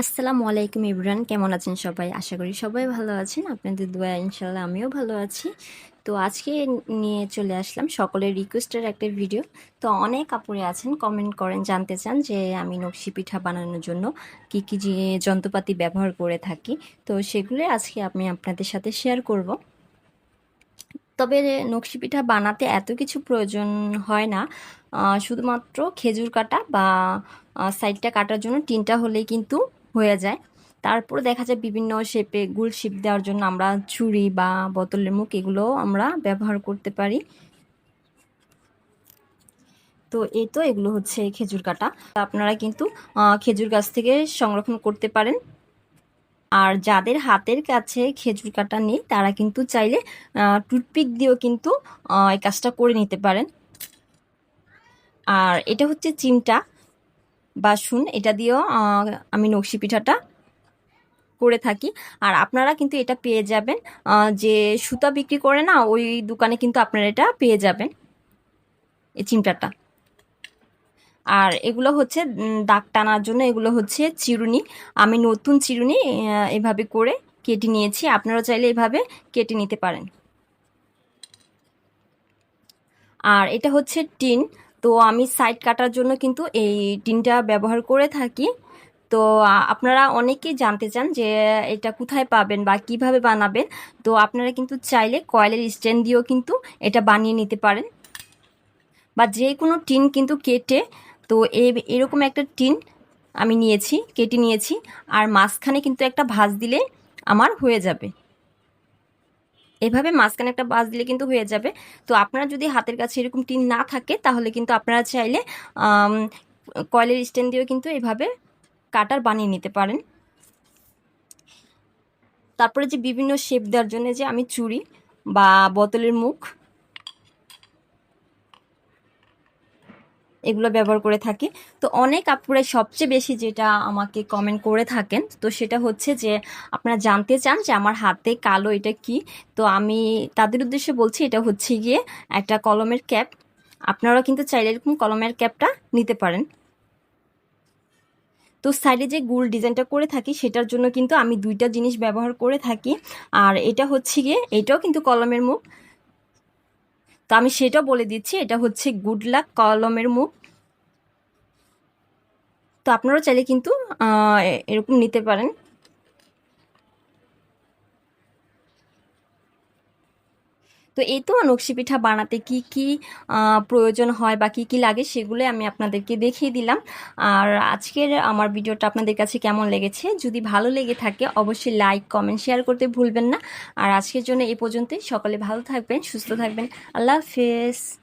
আসসালামু আলাইকুম ইবরান, কেমন আছেন সবাই? আশা করি সবাই ভালো আছেন। আপনাদের দোয়া ইনশাল্লাহ আমিও ভালো আছি। তো আজকে নিয়ে চলে আসলাম সকলের রিকোয়েস্টের একটা ভিডিও তো অনেক কাপড়ে আছেন কমেন্ট করেন, জানতে চান যে আমি নকশি পিঠা বানানোর জন্য কি কি যে যন্ত্রপাতি ব্যবহার করে থাকি। তো সেগুলো আজকে আমি আপনাদের সাথে শেয়ার করব। তবে নকশি পিঠা বানাতে এত কিছু প্রয়োজন হয় না। শুধুমাত্র খেজুর কাটা বা সাইডটা কাটার জন্য টিনটা হলেই কিন্তু হয়ে যায়। তারপর দেখা যায় বিভিন্ন শেপে গুল শেপ দেওয়ার জন্য আমরা ছুরি বা বোতলের মুখ এগুলো আমরা ব্যবহার করতে পারি। তো এই তো এগুলো হচ্ছে খেজুর কাটা। আপনারা কিন্তু খেজুর গাছ থেকে সংরক্ষণ করতে পারেন। আর যাদের হাতের কাছে খেজুর কাটা নেই, তারা কিন্তু চাইলে টুথপিক দিয়েও কিন্তু এই কাজটা করে নিতে পারেন। আর এটা হচ্ছে চিমটা। বাসুন, এটা দিয়েও আমি নকশি পিঠাটা করে থাকি। আর আপনারা কিন্তু এটা পেয়ে যাবেন যে সুতা বিক্রি করে না, ওই দোকানে কিন্তু আপনারা এটা পেয়ে যাবেন, এই চিমটাটা। আর এগুলো হচ্ছে দাগ টানার জন্য এগুলো হচ্ছে চিরুনি। আমি নতুন চিরুনি এভাবে করে কেটে নিয়েছি, আপনারা চাইলে এভাবে কেটে নিতে পারেন। আর এটা হচ্ছে টিন তো আমি সাইড কাটার জন্য কিন্তু এই টিনটা ব্যবহার করে থাকি। তো আপনারা অনেকেই জানতে চান যে এটা কোথায় পাবেন বা কীভাবে বানাবেন। তো আপনারা কিন্তু চাইলে কয়েলের স্ট্যান্ড দিয়েও কিন্তু এটা বানিয়ে নিতে পারেন। বা যে কোনো টিন কিন্তু কেটে, তো এই এরকম একটা টিন আমি নিয়েছি, কেটে নিয়েছি। আর মাঝখানে কিন্তু একটা ভাঁজ দিলে আমার হয়ে যাবে। এভাবে মাঝখানে একটা বাস দিলে কিন্তু হয়ে যাবে। তো আপনারা যদি হাতের কাছে এরকম টিন না থাকে, তাহলে কিন্তু আপনারা চাইলে কয়লের স্ট্যান্ড দিয়েও কিন্তু এভাবে কাটার বানিয়ে নিতে পারেন। তারপরে যে বিভিন্ন শেপ দেওয়ার জন্য যে আমি চুড়ি বা বোতলের মুখ এগুলো ব্যবহার করে থাকি। তো অনেক আপুরাই সবচেয়ে বেশি যেটা আমাকে কমেন্ট করে থাকেন, তো সেটা হচ্ছে যে আপনারা জানতে চান যে আমার হাতে কালো এটা কি? তো আমি তাদের উদ্দেশ্যে বলছি, এটা হচ্ছে গিয়ে একটা কলমের ক্যাপ। আপনারা কিন্তু চাইলে এরকম কলমের ক্যাপটা নিতে পারেন। তো সাইডে যে গুল ডিজাইনটা করে থাকি, সেটার জন্য কিন্তু আমি দুইটা জিনিস ব্যবহার করে থাকি। আর এটা হচ্ছে গিয়ে, এটাও কিন্তু কলমের মুখ। তো আমি সেটা বলে দিচ্ছি, এটা হচ্ছে গুড লাক কলমের মুখ। তো আপনারা চাইলে কিন্তু এরকম নিতে পারেন। তো এই তো নকশি পিঠা বানাতে কি কি প্রয়োজন হয় বা কি কি লাগে সেগুলো আমি আপনাদেরকে দেখিয়ে দিলাম। আর আজকের আমার ভিডিওটা আপনাদের কাছে কেমন লেগেছে? যদি ভালো লেগে থাকে অবশ্যই লাইক, কমেন্ট, শেয়ার করতে ভুলবেন না। আর আজকের জন্য এই পর্যন্তই। সকলে ভালো থাকবেন, সুস্থ থাকবেন। আল্লাহ হাফেজ।